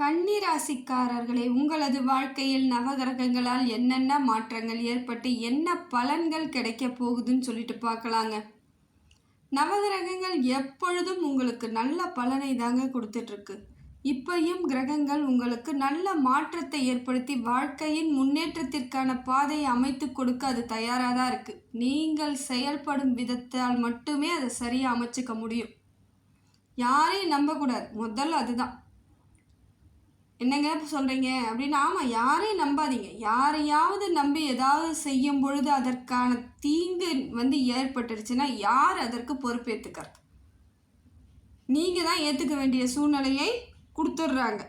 கன்னிராசிக்காரர்களே உங்களது வாழ்க்கையில் நவகிரகங்களால் என்னென்ன மாற்றங்கள் ஏற்பட்டு என்ன பலன்கள் கிடைக்க போகுதுன்னு சொல்லிட்டு பார்க்கலாங்க. நவகிரகங்கள் எப்பொழுதும் உங்களுக்கு நல்ல பலனை தாங்க கொடுத்துட்ருக்கு. இப்பையும் கிரகங்கள் உங்களுக்கு நல்ல மாற்றத்தை ஏற்படுத்தி வாழ்க்கையின் முன்னேற்றத்திற்கான பாதையை அமைத்து கொடுக்க அது தயாராக தான் இருக்குது நீங்கள் செயல்படும் விதத்தால் மட்டுமே அதை சரியாக அமைச்சிக்க முடியும். யாரையும் நம்பக்கூடாது. முதல்ல அதுதான். என்னங்க சொல்கிறீங்க அப்படின்னு ஆமாம் யாரையும் நம்பாதீங்க. யாரையாவது நம்பி ஏதாவது செய்யும் பொழுது அதற்கான தீங்கு வந்து ஏற்பட்டுருச்சுன்னா யார் அதற்கு பொறுப்பேற்றுக்கிறது நீங்கள் தான் ஏற்றுக்க வேண்டிய சூழ்நிலையை கொடுத்துட்றாங்க.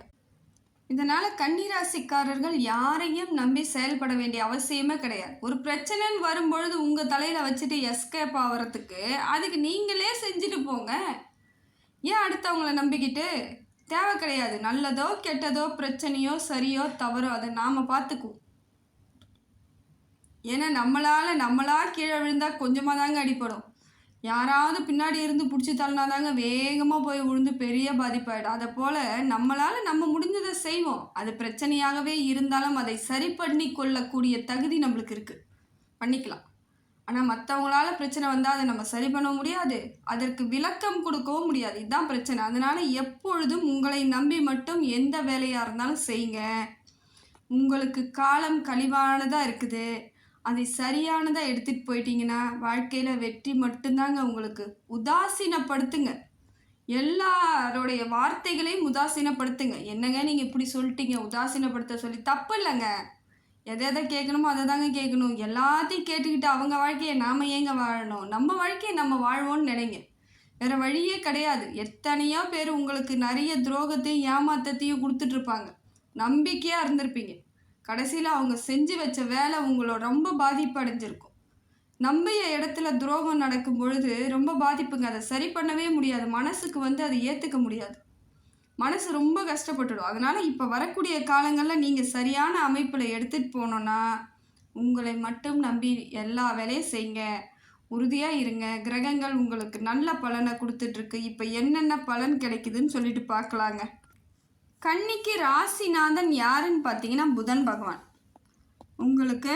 இதனால் கன்னிராசிக்காரர்கள் யாரையும் நம்பி செயல்பட வேண்டிய அவசியமே கிடையாது. ஒரு பிரச்சனைன்னு வரும்பொழுது உங்கள் தலையில் வச்சுட்டு எஸ்கேப் ஆகிறதுக்கு அதுக்கு நீங்களே செஞ்சுட்டு போங்க. ஏன் அடுத்தவங்கள நம்பிக்கிட்டு? தேவை கிடையாது. நல்லதோ கெட்டதோ பிரச்சனையோ சரியோ தவறோ அதை நாம் பார்த்துக்குவோம். ஏன்னா நம்மளால் நம்மளா கீழே விழுந்தால் கொஞ்சமாக தாங்க அடிப்படும் யாராவது பின்னாடி இருந்து பிடிச்சி தள்ளினா தாங்க வேகமாக போய் விழுந்து பெரிய பாதிப்பாயிடும். அதை போல் நம்மளால் நம்ம முடிஞ்சதை செய்வோம். அது பிரச்சனையாகவே இருந்தாலும் அதை சரி பண்ணி கொள்ளக்கூடிய தகுதி நம்மளுக்கு இருக்குது பண்ணிக்கலாம். ஆனால் மற்றவங்களால பிரச்சனை வந்தால் அதை நம்ம சரி பண்ண முடியாது. அதற்கு விளக்கம் கொடுக்கவும் முடியாது. இதுதான் பிரச்சனை. அதனால் எப்பொழுதும் உங்களை நம்பி மட்டும் எந்த வேலையாக இருந்தாலும் செய்யுங்க. உங்களுக்கு காலம் கழிவானதாக இருக்குது. அதை சரியானதாக எடுத்துகிட்டு போயிட்டீங்கன்னா வாழ்க்கையில் வெற்றி மட்டும்தாங்க உங்களுக்கு உதாசீனப்படுத்துங்க. எல்லாரோடைய வார்த்தைகளையும் உதாசீனப்படுத்துங்க. என்னங்க நீங்கள் இப்படி சொல்லிட்டீங்க? உதாசீனப்படுத்த சொல்லி தப்பு இல்லைங்க. எதை எதை கேட்கணுமோ அதை தாங்க கேட்கணும். எல்லாத்தையும் கேட்டுக்கிட்டு அவங்க வாழ்க்கையை நாம் ஏங்க வாழணும்? நம்ம வாழ்க்கையை நம்ம வாழ்வோன்னு நினைங்க. வேறு வழியே கிடையாது. எத்தனையோ பேர் உங்களுக்கு நிறைய துரோகத்தையும் ஏமாத்தத்தையும் கொடுத்துட்ருப்பாங்க. நம்பிக்கையாக இருந்திருப்பீங்க. கடைசியில் அவங்க செஞ்சு வச்ச வேலை உங்களோட ரொம்ப பாதிப்பு அடைஞ்சிருக்கும். நம்பிய இடத்துல துரோகம் நடக்கும் பொழுது ரொம்ப பாதிப்புங்க. அதை சரி பண்ணவே முடியாது. மனசுக்கு வந்து அதை ஏற்றுக்க முடியாது. மனசு ரொம்ப கஷ்டப்பட்டுடும். அதனால் இப்போ வரக்கூடிய காலங்களில் நீங்கள் சரியான அமைப்பில் எடுத்துகிட்டு போனோன்னா உங்களை மட்டும் நம்பி எல்லா வேலையும் செய்யுங்க. உறுதியாக இருங்க. கிரகங்கள் உங்களுக்கு நல்ல பலனை கொடுத்துட்ருக்கு. இப்போ என்னென்ன பலன் கிடைக்குதுன்னு சொல்லிட்டு பார்க்கலாங்க. கன்னிக்கு ராசிநாதன் யாருன்னு பார்த்தீங்கன்னா புதன் பகவான். உங்களுக்கு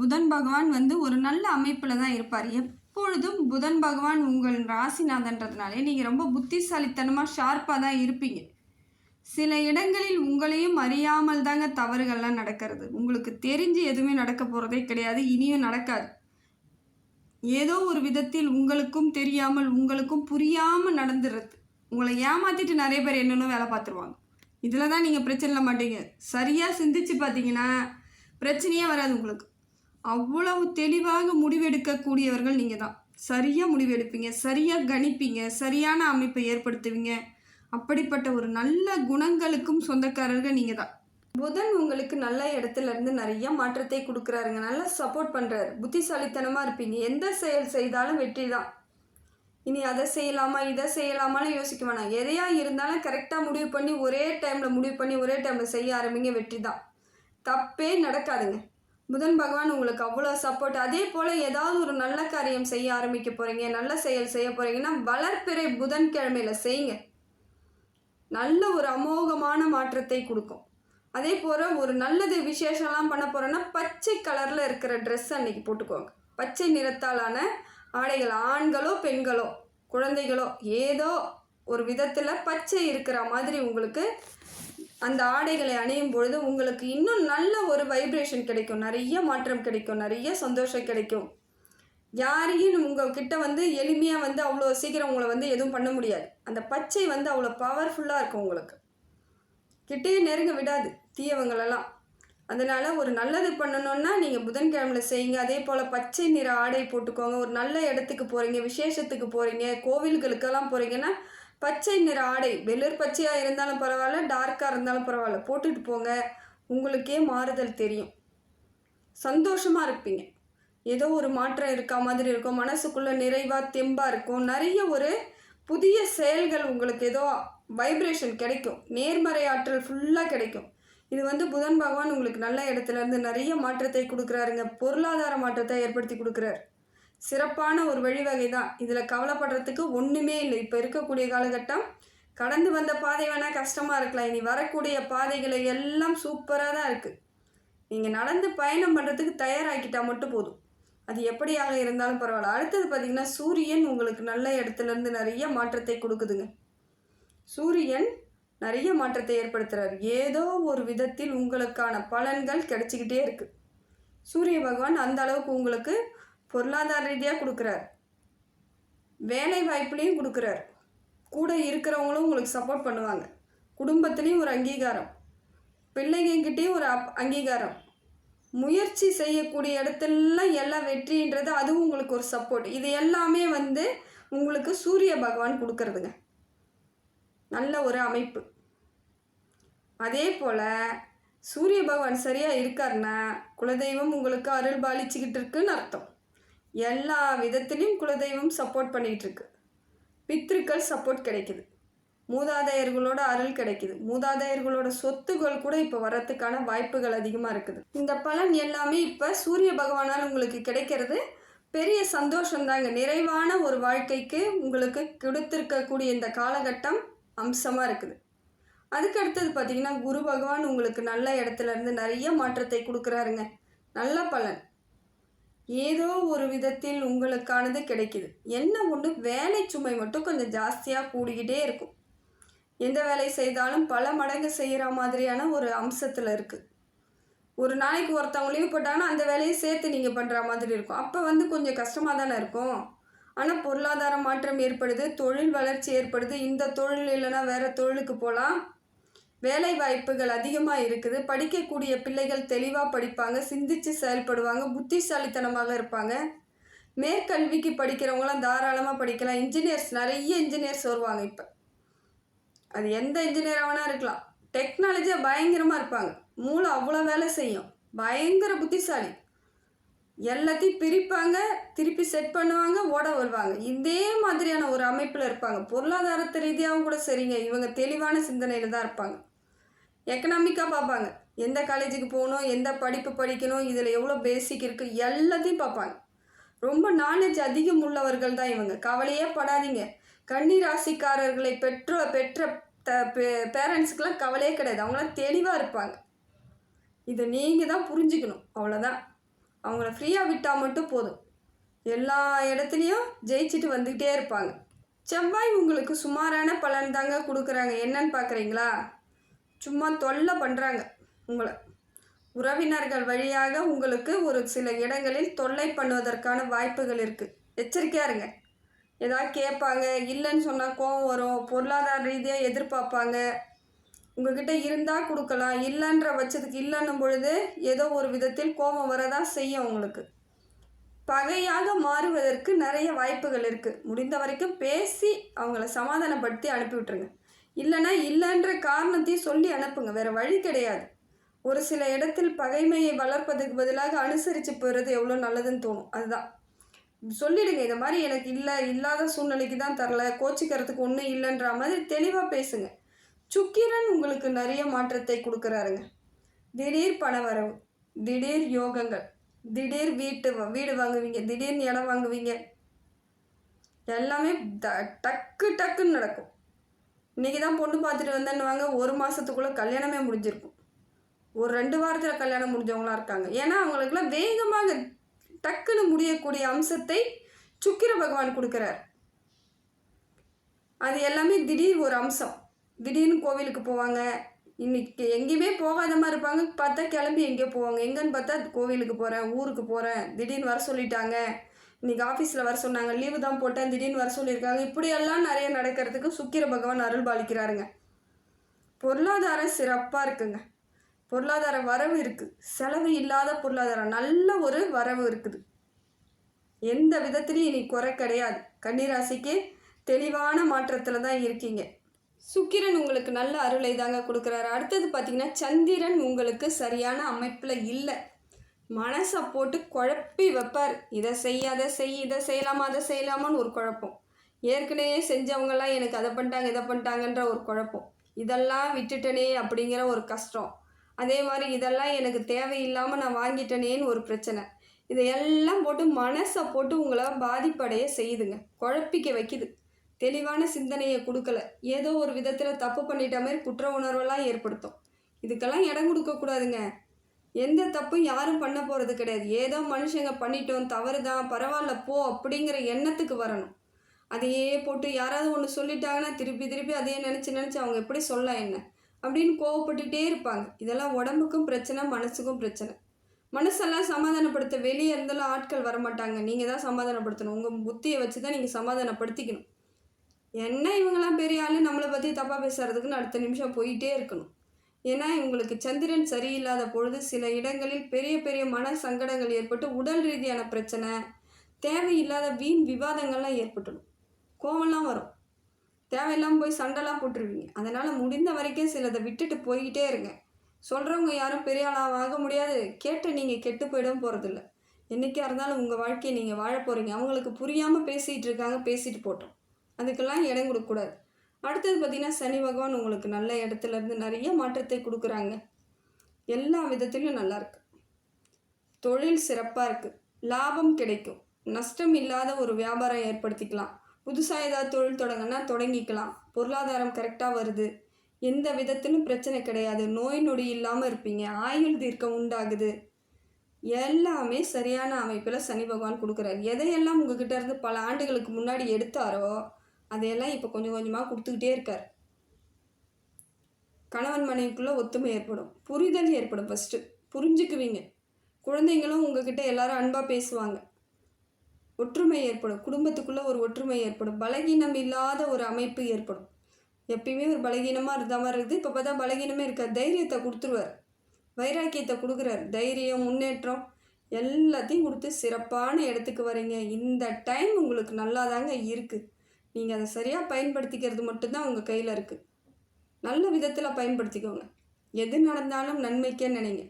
புதன் பகவான் வந்து ஒரு நல்ல அமைப்பில் தான் இருப்பார். எப்பொழுதும் புதன் பகவான் உங்கள் ராசிநாதன்றதுனாலே நீங்கள் ரொம்ப புத்திசாலித்தனமாக ஷார்ப்பாக தான் இருப்பீங்க. சில இடங்களில் உங்களையும் அறியாமல் தாங்க தவறுகள்லாம் நடக்கிறது. உங்களுக்கு தெரிஞ்சு எதுவுமே நடக்க போகிறதே கிடையாது இனியும் நடக்காது. ஏதோ ஒரு விதத்தில் உங்களுக்கும் தெரியாமல் உங்களுக்கும் புரியாமல் நடந்துடுறது உங்களை ஏமாற்றிட்டு நிறைய பேர் என்னென்ன வேலை பார்த்துருவாங்க. இதில் தான் நீங்கள் பிரச்சனை மாட்டீங்க. சரியாக சிந்திச்சு பார்த்தீங்கன்னா பிரச்சனையே வராது உங்களுக்கு. அவ்வளவு தெளிவாக முடிவெடுக்கக்கூடியவர்கள் நீங்கள் தான். சரியாக முடிவெடுப்பீங்க சரியாக கணிப்பீங்க சரியான அமைப்பை ஏற்படுத்துவீங்க. அப்படிப்பட்ட ஒரு நல்ல குணங்களுக்கும் சொந்தக்காரர்கள் நீங்கள் தான் புதன் உங்களுக்கு நல்ல இடத்துல இருந்து நிறைய மாற்றத்தை கொடுக்குறாருங்க. நல்லா சப்போர்ட் பண்ணுறாரு புத்திசாலித்தனமாக இருப்பீங்க. எந்த செயல் செய்தாலும் வெற்றி தான் இனி அதை செய்யலாமா இதை செய்யலாமான்னு யோசிக்க வேணாம். எதையா இருந்தாலும் கரெக்டாக முடிவு பண்ணி ஒரே டைமில் முடிவு பண்ணி ஒரே டைமில் செய்ய ஆரம்பிங்க வெற்றி தான் தப்பே நடக்காதுங்க. புதன் பகவான் உங்களுக்கு அவ்வளோ சப்போர்ட் அதே போல் ஏதாவது ஒரு நல்ல காரியம் செய்ய ஆரம்பிக்க போகிறீங்க நல்ல செயல் செய்ய போகிறீங்கன்னா வளர்ப்பிறை புதன்கிழமையில் செய்யுங்க. நல்ல ஒரு அமோகமான மாற்றத்தை கொடுக்கும். அதே போல் ஒரு நல்லது விசேஷம்லாம் பண்ண போகிறோன்னா பச்சை கலரில் இருக்கிற ட்ரெஸ் அன்னைக்கு போட்டுக்கோங்க. பச்சை நிறத்தாலான ஆடைகள் ஆண்களோ பெண்களோ குழந்தைகளோ ஏதோ ஒரு விதத்தில் பச்சை இருக்கிற மாதிரி உங்களுக்கு அந்த ஆடைகளை அணியும் பொழுது உங்களுக்கு இன்னும் நல்ல ஒரு வைப்ரேஷன் கிடைக்கும். நிறைய மாற்றம் கிடைக்கும். நிறைய சந்தோஷம் கிடைக்கும். யாரையும் உங்ககிட்ட வந்து எளிமையாக வந்து அவ்வளோ சீக்கிரம் உங்களை வந்து எதுவும் பண்ண முடியாது. அந்த பச்சை வந்து அவ்வளோ பவர்ஃபுல்லாக இருக்கும் உங்களுக்கு. கிட்டேயே நெருங்க விடாது தீயவங்களெல்லாம். அதனால் ஒரு நல்லது பண்ணணுன்னா நீங்கள் புதன்கிழமையில் செய்யுங்க. அதே போல் பச்சை நிற ஆடை போட்டுக்கோங்க. ஒரு நல்ல இடத்துக்கு போகிறீங்க விசேஷத்துக்கு போகிறீங்க கோவில்களுக்கெல்லாம் போகிறீங்கன்னா பச்சை நிற ஆடை வெளிர் பச்சையாக இருந்தாலும் பரவாயில்ல டார்க்காக இருந்தாலும் பரவாயில்ல போட்டுட்டு போங்க. உங்களுக்கே மாறுதல் தெரியும். சந்தோஷமாக இருப்பீங்க. ஏதோ ஒரு மாற்றம் இருக்கா மாதிரி இருக்கும். மனசுக்குள்ளே நிறைவாக தெம்பாக இருக்கும். நிறைய ஒரு புதிய செயல்கள் உங்களுக்கு ஏதோ வைப்ரேஷன் கிடைக்கும். நேர்மறை ஆற்றல் ஃபுல்லாக கிடைக்கும். இது வந்து புதன் பகவான் உங்களுக்கு நல்ல இடத்துல இருந்து நிறைய மாற்றத்தை கொடுக்குறாருங்க. பொருளாதார மாற்றத்தை ஏற்படுத்தி கொடுக்குறாரு. சிறப்பான ஒரு வழிவகை தான். இதில் கவலைப்படுறதுக்கு ஒன்றுமே இல்லை. இப்போ இருக்கக்கூடிய காலகட்டம் கடந்து வந்த பாதை வேணால் கஷ்டமாக இருக்கலாம். இனி வரக்கூடிய பாதைகளை எல்லாம் சூப்பராக தான் இருக்குது நீங்கள் நடந்து பயணம் பண்ணுறதுக்கு தயாராக்கிட்டால் மட்டும் போதும். அது எப்படியாக இருந்தாலும் பரவாயில்ல. அடுத்தது பார்த்திங்கன்னா சூரியன் உங்களுக்கு நல்ல இடத்துலேருந்து நிறைய மாற்றத்தை கொடுக்குதுங்க. சூரியன் நிறைய மாற்றத்தை ஏற்படுத்துகிறார் ஏதோ ஒரு விதத்தில் உங்களுக்கான பலன்கள் கிடைச்சிக்கிட்டே இருக்குது சூரிய பகவான் அந்த அளவுக்கு உங்களுக்கு பொருளாதார ரீதியாக கொடுக்குறார். வேலை வாய்ப்புலேயும் கொடுக்குறார். கூட இருக்கிறவங்களும் உங்களுக்கு சப்போர்ட் பண்ணுவாங்க. குடும்பத்துலேயும் ஒரு அங்கீகாரம். பிள்ளைங்கக்கிட்டேயும் ஒரு அப் அங்கீகாரம். முயற்சி செய்யக்கூடிய இடத்துலலாம் எல்லாம் வெற்றின்றது அதுவும் உங்களுக்கு ஒரு சப்போர்ட் இது எல்லாமே வந்து உங்களுக்கு சூரிய பகவான் கொடுக்கறதுங்க. நல்ல ஒரு அமைப்பு. அதே போல் சூரிய பகவான் சரியாக இருக்காருன்னா குலதெய்வம் உங்களுக்கு அருள் பாலிச்சுக்கிட்டு இருக்குன்னு அர்த்தம். எல்லா விதத்துலேயும் குலதெய்வம் சப்போர்ட் பண்ணிகிட்டு இருக்கு. பித்ருக்கள் சப்போர்ட் கிடைக்குது. மூதாதையர்களோட அருள் கிடைக்குது. மூதாதையர்களோட சொத்துகள் கூட இப்போ வரத்துக்கான வாய்ப்புகள் அதிகமாக இருக்குது. இந்த பலன் எல்லாமே இப்போ சூரிய பகவானால் உங்களுக்கு கிடைக்கிறது. பெரிய சந்தோஷம்தாங்க. நிறைவான ஒரு வாழ்க்கைக்கு உங்களுக்கு கொடுத்துருக்கக்கூடிய இந்த காலகட்டம் அம்சமாக இருக்குது. அதுக்கு அடுத்தது பார்த்திங்கன்னா குரு பகவான் உங்களுக்கு நல்ல இடத்துல இருந்து நிறைய மாற்றத்தை கொடுக்குறாருங்க. நல்ல பலன். ஏதோ ஒரு விதத்தில் உங்களுக்கானது கிடைக்குது. என்ன ஒன்று வேலை சுமை மட்டும் கொஞ்சம் ஜாஸ்தியாக கூடிக்கிட்டே இருக்கும். எந்த வேலை செய்தாலும் பல மடங்கு செய்கிற மாதிரியான ஒரு அம்சத்தில் இருக்குது ஒரு நாளைக்கு ஒருத்தவங்க லீவ் போட்டாங்கன்னா அந்த வேலையை சேர்த்து நீங்கள் பண்ணுற மாதிரி இருக்கும். அப்போ வந்து கொஞ்சம் கஷ்டமாக தானே இருக்கும். ஆனால் பொருளாதார மாற்றம் ஏற்படுது தொழில் வளர்ச்சி ஏற்படுது. இந்த தொழில் இல்லைன்னா வேறு தொழிலுக்கு போகலாம் வேலை வாய்ப்புகள் அதிகமாக இருக்குது. படிக்கக்கூடிய பிள்ளைகள் தெளிவாக படிப்பாங்க சிந்திச்சு செயல்படுவாங்க புத்திசாலித்தனமாக இருப்பாங்க. மேற்கல்விக்கு படிக்கிறவங்களாம் தாராளமாக படிக்கலாம். இன்ஜினியர்ஸ் நிறைய இன்ஜினியர்ஸ் வருவாங்க இப்போ. அது எந்த இன்ஜினியராக வேணால் இருக்கலாம். டெக்னாலஜியாக பயங்கரமாக இருப்பாங்க. மூளை அவ்வளோ வேலை செய்யும். பயங்கர புத்திசாலி. எல்லாத்தையும் பிரிப்பாங்க திருப்பி செட் பண்ணுவாங்க ஓட வருவாங்க. இதே மாதிரியான ஒரு அமைப்பில் இருப்பாங்க. பொருளாதாரத்து ரீதியாகவும் கூட சரிங்க. இவங்க தெளிவான சிந்தனையில் தான் இருப்பாங்க. எக்கனாமிக்காக பார்ப்பாங்க. எந்த காலேஜுக்கு போகணும் எந்த படிப்பு படிக்கணும் இதில் எவ்வளோ பேசிக் இருக்குது எல்லாத்தையும் பார்ப்பாங்க. ரொம்ப நாலேஜ் அதிகம் உள்ளவர்கள் தான் இவங்க. கவலையே படாதீங்க. கன்னி ராசிக்காரர்களை பெற்ற பெற்ற த பேரண்ட்ஸுக்கெலாம் கவலையே கிடையாது. அவங்களாம் தெளிவாக இருப்பாங்க. இதை நீங்கள் தான் புரிஞ்சுக்கணும். அவ்வளோதான் அவங்கள ஃப்ரீயாக விட்டால் மட்டும் போதும். எல்லா இடத்துலையும் ஜெயிச்சுட்டு வந்துக்கிட்டே இருப்பாங்க. செவ்வாய் உங்களுக்கு சுமாரான பலன் தாங்க கொடுக்குறாங்க. என்னன்னு பார்க்குறீங்களா சும்மா தொல்லை பண்ணுறாங்க உங்களை. உறவினர்கள் வழியாக உங்களுக்கு ஒரு சில இடங்களில் தொல்லை பண்ணுவதற்கான வாய்ப்புகள் இருக்குது எச்சரிக்கையாக இருங்க. ஏதாவது கேட்பாங்க இல்லைன்னு சொன்னால் கோவம் வரும் பொருளாதார ரீதியாக எதிர்பார்ப்பாங்க. உங்ககிட்ட இருந்தால் கொடுக்கலாம் இல்லைன்ற பட்சத்துக்கு இல்லைன்னும் பொழுது ஏதோ ஒரு விதத்தில் கோபம் வரதான் செய்யும் உங்களுக்கு. பகையாக மாறுவதற்கு நிறைய வாய்ப்புகள் இருக்குது முடிந்த வரைக்கும் பேசி அவங்கள சமாதானப்படுத்தி அனுப்பி விட்ருங்க இல்லைன்னா இல்லைன்ற காரணத்தையும் சொல்லி அனுப்புங்க. வேறு வழி கிடையாது. ஒரு சில இடத்தில் பகைமையை வளர்ப்பதற்கு பதிலாக அனுசரித்து போகிறது எவ்வளோ நல்லதுன்னு தோணும். அதுதான். சொல்லிடுங்க. இந்த மாதிரி எனக்கு இல்லை இல்லாத சூழ்நிலைக்கு தான் தரல கோச்சிக்கிறதுக்கு ஒன்றும் இல்லைன்ற மாதிரி தெளிவாக பேசுங்க. சுக்கிரன் உங்களுக்கு நிறைய மாற்றத்தை கொடுக்குறாருங்க. திடீர் பணவரவு திடீர் யோகங்கள் திடீர் வீட்டு வீடு வாங்குவீங்க திடீர்னு இடம் வாங்குவீங்க. எல்லாமே த டக்கு டக்குன்னு நடக்கும். இன்றைக்கி தான் பொண்ணு பார்த்துட்டு வந்தேன்னு வாங்க ஒரு மாதத்துக்குள்ளே கல்யாணமே முடிஞ்சிருக்கும். ஒரு ரெண்டு வாரத்தில் கல்யாணம் முடிஞ்சவங்களாம் இருக்காங்க. ஏன்னா அவங்களுக்குலாம் வேகமாக டக்குன்னு முடியக்கூடிய அம்சத்தை சுக்கிர பகவான் கொடுக்குறார். அது எல்லாமே திடீர் ஒரு அம்சம். திடீர்னு கோவிலுக்கு போவாங்க. இன்னைக்கு எங்கேயுமே போகாத மாதிரி இருப்பாங்க. பார்த்தா கிளம்பி எங்கேயோ போவாங்க. எங்கேன்னு பார்த்தா கோவிலுக்கு போகிறேன் ஊருக்கு போகிறேன் திடீர்னு வர சொல்லிட்டாங்க. இன்றைக்கி ஆஃபீஸில் வர சொன்னாங்க. லீவு தான் போட்டேன். திடீர்னு வர சொல்லியிருக்காங்க. இப்படியெல்லாம் நிறைய நடக்கிறதுக்கு சுக்கிர பகவான் அருள் பாலிக்கிறாருங்க. பொருளாதாரம் சிறப்பாக இருக்குங்க. பொருளாதார வரவு இருக்குது செலவு இல்லாத பொருளாதாரம். நல்ல ஒரு வரவு இருக்குது. எந்த விதத்துலையும் இனி குறை கிடையாது. கன்னிராசிக்கு தெளிவான மாற்றத்தில் தான் இருக்கீங்க. சுக்கிரன் உங்களுக்கு நல்ல அருளை தாங்க கொடுக்குறாரு. அடுத்தது பார்த்தீங்கன்னா சந்திரன் உங்களுக்கு சரியான அமைப்பில் இல்லை. மனசை போட்டு குழப்பி வைப்பார். இதை செய் அதை செய் இதை செய்யலாமா அதை செய்யலாமான்னு ஒரு குழப்பம். ஏற்கனவே செஞ்சவங்கெல்லாம் எனக்கு அதை பண்ணிட்டாங்க இதை பண்ணிட்டாங்கன்ற ஒரு குழப்பம். இதெல்லாம் விட்டுட்டனே அப்படிங்கிற ஒரு கஷ்டம். அதே மாதிரி இதெல்லாம் எனக்கு தேவையில்லாமல் நான் வாங்கிட்டனேன்னு ஒரு பிரச்சனை. இதையெல்லாம் போட்டு மனசை போட்டு உங்களை பாதிப்படைய செய்யுதுங்க. குழப்பிக்க வைக்குது. தெளிவான சிந்தனையை கொடுக்கல. ஏதோ ஒரு விதத்தில் தப்பு பண்ணிட்ட மாதிரி குற்ற உணர்வெல்லாம் ஏற்படுத்தும். இதுக்கெல்லாம் இடம் கொடுக்கக்கூடாதுங்க எந்த தப்பும் யாரும் பண்ண போகிறது கிடையாது. ஏதோ மனுஷங்க பண்ணிட்டோம் தவறு தான் பரவாயில்ல போ அப்படிங்கிற எண்ணத்துக்கு வரணும். அதையே போட்டு யாராவது ஒன்று சொல்லிட்டாங்கன்னா திருப்பி திருப்பி அதையே நினச்சி நினச்சி அவங்க எப்படி சொல்ல என்ன? அப்படின்னு கோவப்பட்டுட்டே இருப்பாங்க. இதெல்லாம் உடம்புக்கும் பிரச்சனை மனசுக்கும் பிரச்சனை. மனசெல்லாம் சமாதானப்படுத்த வெளியே இருந்தாலும் ஆட்கள் வரமாட்டாங்க. நீங்கள் தான் சமாதானப்படுத்தணும். உங்கள் புத்தியை வச்சு தான் நீங்கள் சமாதானப்படுத்திக்கணும். என்ன இவங்கெல்லாம் பெரிய ஆள்? நம்மளை பற்றி தப்பாக பேசுறதுக்குன்னு அடுத்த நிமிஷம் போயிட்டே இருக்கணும். ஏன்னா இவங்களுக்கு சந்திரன் சரியில்லாத பொழுது சில இடங்களில் பெரிய பெரிய மன சங்கடங்கள் ஏற்பட்டு உடல் ரீதியான பிரச்சனை தேவையில்லாத வீண் விவாதங்கள்லாம் ஏற்பட்டுடும். கோவம்லாம் வரும். தேவையில்லாமல் போய் சண்டைலாம் போட்டுருவீங்க. அதனால் முடிந்த வரைக்கும் சிலதை விட்டுட்டு போய்கிட்டே இருங்க. சொல்கிறவங்க யாரும் பெரிய ஆளாக ஆக முடியாது. கேட்டு நீங்கள் கெட்டு போயிடவும் போகிறதில்ல என்றைக்கா இருந்தாலும் உங்கள் வாழ்க்கையை நீங்கள் வாழ போகிறீங்க அவங்களுக்கு புரியாமல் பேசிகிட்டு இருக்காங்க பேசிட்டு போட்டோம். அதுக்கெல்லாம் இடம் கொடுக்கக்கூடாது அடுத்தது பார்த்திங்கன்னா சனி பகவான் உங்களுக்கு நல்ல இடத்துல இருந்து நிறைய மாற்றத்தை கொடுக்குறாங்க. எல்லா விதத்திலும் நல்லாயிருக்கு தொழில் சிறப்பாக இருக்குது லாபம் கிடைக்கும். நஷ்டம் இல்லாத ஒரு வியாபாரம் ஏற்படுத்திக்கலாம். புதுசாக ஏதாவது தொழில் தொடங்கினா தொடங்கிக்கலாம். பொருளாதாரம் கரெக்டாக வருது. எந்த விதத்திலும் பிரச்சனை கிடையாது. நோய் நொடி இல்லாமல் இருப்பீங்க. ஆயுள் தீர்க்கம் உண்டாகுது. எல்லாமே சரியான அமைப்பில் சனி பகவான் கொடுக்குறாரு. எதையெல்லாம் உங்ககிட்ட இருந்து பல ஆண்டுகளுக்கு முன்னாடி எடுத்தாரோ அதையெல்லாம் இப்போ கொஞ்சம் கொஞ்சமாக கொடுத்துக்கிட்டே இருக்கார். கணவன் மனைவிக்குள்ளே ஒத்துமை ஏற்படும். புரிதல் ஏற்படும் ஃபஸ்ட்டு புரிஞ்சுக்குவீங்க. குழந்தைங்களும் உங்ககிட்ட எல்லாரும் அன்பாக பேசுவாங்க. ஒற்றுமை ஏற்படும். குடும்பத்துக்குள்ளே ஒரு ஒற்றுமை ஏற்படும். பலகீனம் இல்லாத ஒரு அமைப்பு ஏற்படும். எப்பயுமே ஒரு பலகீனமாக இருந்த மாதிரி இருக்குது. இப்போ பார்த்தா பலகீனமே இருக்கார் தைரியத்தை கொடுத்துருவார். வைராக்கியத்தை கொடுக்குறார். தைரியம் முன்னேற்றம் எல்லாத்தையும் கொடுத்து சிறப்பான இடத்துக்கு வரீங்க இந்த டைம் உங்களுக்கு நல்லா தாங்க இருக்குது நீங்கள் அதை சரியாக பயன்படுத்திக்கிறது மட்டும்தான் உங்கள் கையில் இருக்குது நல்ல விதத்தில் பயன்படுத்திக்கோங்க. எது நடந்தாலும் நன்மைக்கே நினைங்க.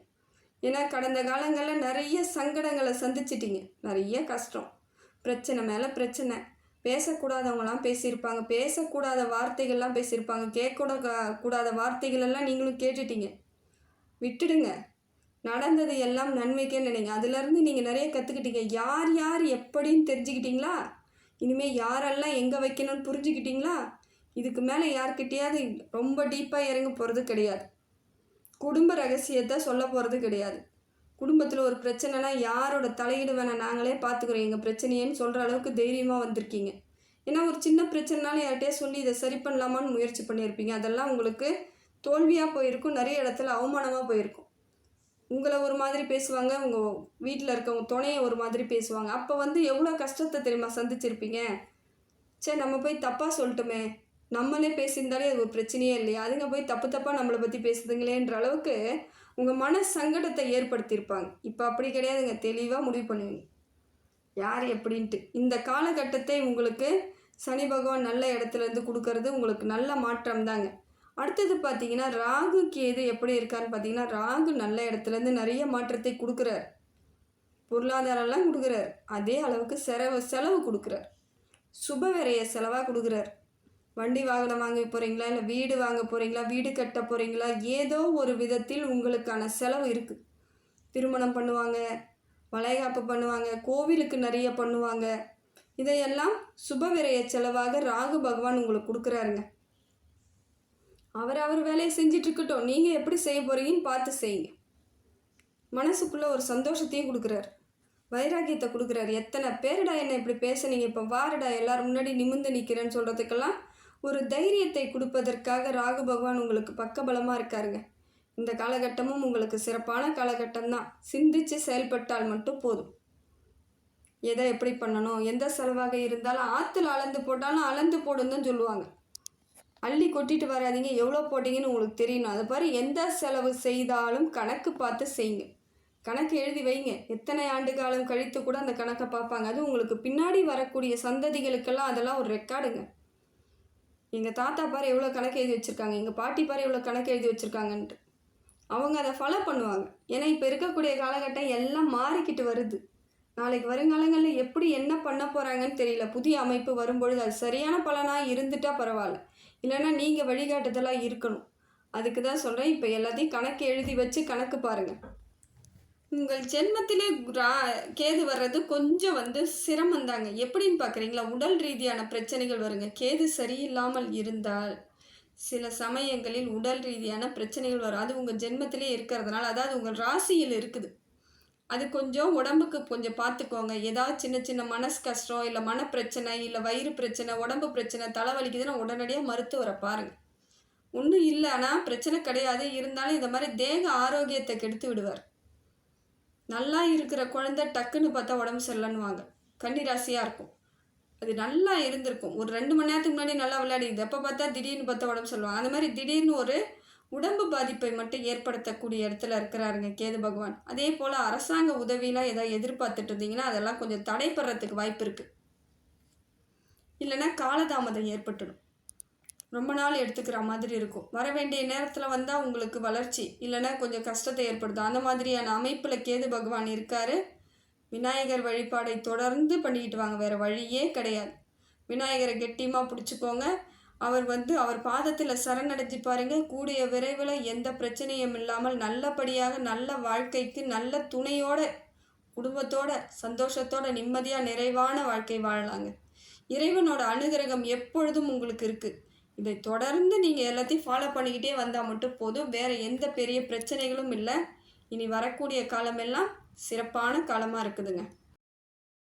ஏன்னா கடந்த காலங்களில் நிறைய சங்கடங்களை சந்திச்சிட்டிங்க. நிறைய கஷ்டம். பிரச்சனை மேலே பிரச்சனை. பேசக்கூடாதவங்களாம் பேசியிருப்பாங்க. பேசக்கூடாத வார்த்தைகள்லாம் பேசியிருப்பாங்க. கேட்கக்கூட கூடாத வார்த்தைகளெல்லாம் நீங்களும் கேட்டுட்டீங்க. விட்டுடுங்க. நடந்தது எல்லாம் நன்மைக்கே நினைங்க. அதுலேருந்து நீங்கள் நிறைய கற்றுக்கிட்டீங்க யார் யார் எப்படின்னு தெரிஞ்சுக்கிட்டீங்களா? இனிமேல் யாரெல்லாம் எங்கே வைக்கணும்னு புரிஞ்சுக்கிட்டீங்களா? இதுக்கு மேலே யார்கிட்டயாவது ரொம்ப டீப்பாக இறங்க போகிறது கிடையாது. குடும்ப ரகசியத்தை சொல்ல போகிறது கிடையாது. குடும்பத்தில் ஒரு பிரச்சனைனா யாரோட தலையீடு வேணால் நாங்களே பார்த்துக்குறோம் எங்கள் பிரச்சனையேன்னு சொல்கிற அளவுக்கு தைரியமாக வந்திருக்கீங்க. ஏன்னா ஒரு சின்ன பிரச்சனைனாலும் யார்கிட்டயே சொல்லி இதை சரி பண்ணலாமான்னு முயற்சி பண்ணியிருப்பீங்க. அதெல்லாம் உங்களுக்கு தோல்வியாக போயிருக்கும். நிறைய இடத்துல அவமானமாக போயிருக்கும். உங்களை ஒரு மாதிரி பேசுவாங்க. உங்கள் வீட்டில் இருக்கவங்க துணையை ஒரு மாதிரி பேசுவாங்க. அப்போ வந்து எவ்வளோ கஷ்டத்தை தெரியுமா சந்திச்சிருப்பீங்க? சரி நம்ம போய் தப்பாக சொல்லட்டுமே. நம்மளே பேசியிருந்தாலே அது ஒரு பிரச்சனையே இல்லையா? அதுங்க போய் தப்பு தப்பாக நம்மளை பற்றி பேசுதுங்களேன்ற அளவுக்கு உங்கள் மன சங்கடத்தை ஏற்படுத்தியிருப்பாங்க. இப்போ அப்படி கிடையாதுங்க. தெளிவாக முடிவு பண்ணுவீங்க. யார் எப்படின்ட்டு. இந்த காலகட்டத்தை உங்களுக்கு சனி பகவான் நல்ல இடத்துலேருந்து கொடுக்கறது உங்களுக்கு நல்ல மாற்றம் தாங்க அடுத்தது பார்த்தீங்கன்னா ராகு கேது எப்படி இருக்கான்னு பார்த்தீங்கன்னா ராகு நல்ல இடத்துலேருந்து நிறைய மாற்றத்தை கொடுக்குறார். பொருளாதாரம்லாம் கொடுக்குறார். அதே அளவுக்கு செலவு செலவு கொடுக்குறார். சுப விரைய செலவாக கொடுக்குறார். வண்டி வாகனம் வாங்க போகிறீங்களா இல்லை வீடு வாங்க போகிறீங்களா வீடு கட்ட போகிறீங்களா ஏதோ ஒரு விதத்தில் உங்களுக்கான செலவு இருக்குது திருமணம் பண்ணுவாங்க வளைகாப்பு பண்ணுவாங்க கோவிலுக்கு நிறைய பண்ணுவாங்க. இதையெல்லாம் சுபவிரைய செலவாக ராகு பகவான் உங்களுக்கு கொடுக்குறாருங்க. அவர் அவர் வேலையை செஞ்சிட்ருக்கட்டும் நீங்கள் எப்படி செய்ய போகிறீங்கன்னு பார்த்து செய்யுங்க. மனசுக்குள்ளே ஒரு சந்தோஷத்தையும் கொடுக்குறாரு. வைராக்கியத்தை கொடுக்குறாரு. எத்தனை பேருடா என்னை இப்படி பேசுனீங்க? இப்போ வாருடா எல்லாரும் முன்னாடி நிமிந்து நிற்கிறேன்னு சொல்கிறதுக்கெல்லாம் ஒரு தைரியத்தை கொடுப்பதற்காக ராகு பகவான் உங்களுக்கு பக்கபலமாக இருக்காருங்க. இந்த காலகட்டமும் உங்களுக்கு சிறப்பான காலகட்டம்தான். சிந்தித்து சிந்திச்சு செயல்பட்டால் மட்டும் போதும். எதை எப்படி பண்ணணும் எந்த செலவாக இருந்தாலும் ஆற்றுல அளந்து போட்டாலும் அளந்து போடுன்னு தான் சொல்லுவாங்க. அள்ளி கொட்டிட்டு வராதீங்க. எவ்வளோ போட்டிங்கன்னு உங்களுக்கு தெரியணும். அது பாரு எந்த செலவு செய்தாலும் கணக்கு பார்த்து செய்யுங்க. கணக்கு எழுதி வைங்க. எத்தனை ஆண்டு காலம் கழித்து கூட அந்த கணக்கை பார்ப்பாங்க. அது உங்களுக்கு பின்னாடி வரக்கூடிய சந்ததிகளுக்கெல்லாம் அதெல்லாம் ஒரு ரெக்கார்டுங்க எங்கள் தாத்தா பாரு எவ்வளோ கணக்கு எழுதி வச்சுருக்காங்க எங்கள் பாட்டி பாரு எவ்வளோ கணக்கு எழுதி வச்சுருக்காங்கன்ட்டு. அவங்க அதை ஃபாலோ பண்ணுவாங்க. ஏன்னா இப்போ இருக்கக்கூடிய காலகட்டம் எல்லாம் மாறிக்கிட்டு வருது. நாளைக்கு வருங்காலங்களில் எப்படி என்ன பண்ண போகிறாங்கன்னு தெரியல. புதிய அமைப்பு வரும்பொழுது அது சரியான பலனாக இருந்துட்டால் பரவாயில்ல. இல்லைன்னா நீங்கள் வழிகாட்டுதலாக இருக்கணும். அதுக்கு தான் சொல்கிறேன் இப்போ எல்லாத்தையும் கணக்கு எழுதி வச்சு கணக்கு பாருங்கள் உங்கள் ஜென்மத்திலே ரா- கேது வர்றது கொஞ்சம் வந்து சிரமம் தாங்க எப்படின்னு பார்க்குறீங்களா? உடல் ரீதியான பிரச்சனைகள் வருங்க. கேது சரியில்லாமல் இருந்தால் சில சமயங்களில் உடல் ரீதியான பிரச்சனைகள் வரும். அது உங்கள் ஜென்மத்திலே இருக்கிறதுனால அதாவது உங்கள் ராசியில் இருக்குது. அது கொஞ்சம் உடம்புக்கு கொஞ்சம் பார்த்துக்கோங்க. ஏதாவது சின்ன சின்ன மனசு கஷ்டம் இல்லை மனப்பிரச்சனை இல்லை வயிறு பிரச்சனை உடம்பு பிரச்சனை தலைவலிக்குதுன்னா உடனடியாக மருத்துவரை பாருங்கள் ஒன்றும் இல்லை. ஆனால் பிரச்சனை கிடையாது. இருந்தாலும் இந்த மாதிரி தேக ஆரோக்கியத்தை கெடுத்து விடுவார். நல்லா இருக்கிற குழந்தை டக்குன்னு பார்த்தா உடம்பு சரியில்லைன்னுவாங்க. கன்னிராசியாக இருக்கும். அது நல்லா இருந்திருக்கும். ஒரு ரெண்டு மணி நேரத்துக்கு முன்னாடி நல்லா விளையாடிது எப்போ பார்த்தா திடீர்னு பார்த்தா உடம்பு சொல்லுவாங்க அந்த மாதிரி திடீர்னு ஒரு உடம்பு பாதிப்பை மட்டும் ஏற்படுத்தக்கூடிய இடத்துல இருக்கிறாருங்க கேது பகவான். அதே போல் அரசாங்க உதவியெலாம் எதாவது எதிர்பார்த்துட்டு இருந்தீங்கன்னா அதெல்லாம் கொஞ்சம் தடைப்படுறதுக்கு வாய்ப்பு இருக்குது இல்லைன்னா காலதாமதம் ஏற்பட்டுடும். ரொம்ப நாள் எடுத்துக்கிற மாதிரி இருக்கும். வர வேண்டிய நேரத்தில் வந்தால் உங்களுக்கு வளர்ச்சி இல்லைன்னா கொஞ்சம் கஷ்டத்தை ஏற்படுது. அந்த மாதிரியான அமைப்பில் கேது பகவான் இருக்கார். விநாயகர் வழிபாடை தொடர்ந்து பண்ணிக்கிட்டு வாங்க. வேறு வழியே கிடையாது. விநாயகரை கெட்டியமாக பிடிச்சிக்கோங்க அவர் வந்து அவர் பாதத்தில் சரணடைஞ்சு பாருங்க. கூடிய விரைவில் எந்த பிரச்சனையும் இல்லாமல் நல்லபடியாக நல்ல வாழ்க்கைக்கு நல்ல துணையோட குடும்பத்தோட சந்தோஷத்தோட நிம்மதியாக நிறைவான வாழ்க்கை வாழலாங்க. இறைவனோட அனுகிரகம் எப்பொழுதும் உங்களுக்கு இருக்குது இதை தொடர்ந்து நீங்கள் எல்லாத்தையும் ஃபாலோ பண்ணிக்கிட்டே வந்தால் மட்டும் போதும். வேறு எந்த பெரிய பிரச்சனைகளும் இல்லை. இனி வரக்கூடிய காலமெல்லாம் சிறப்பான காலமாக இருக்குதுங்க.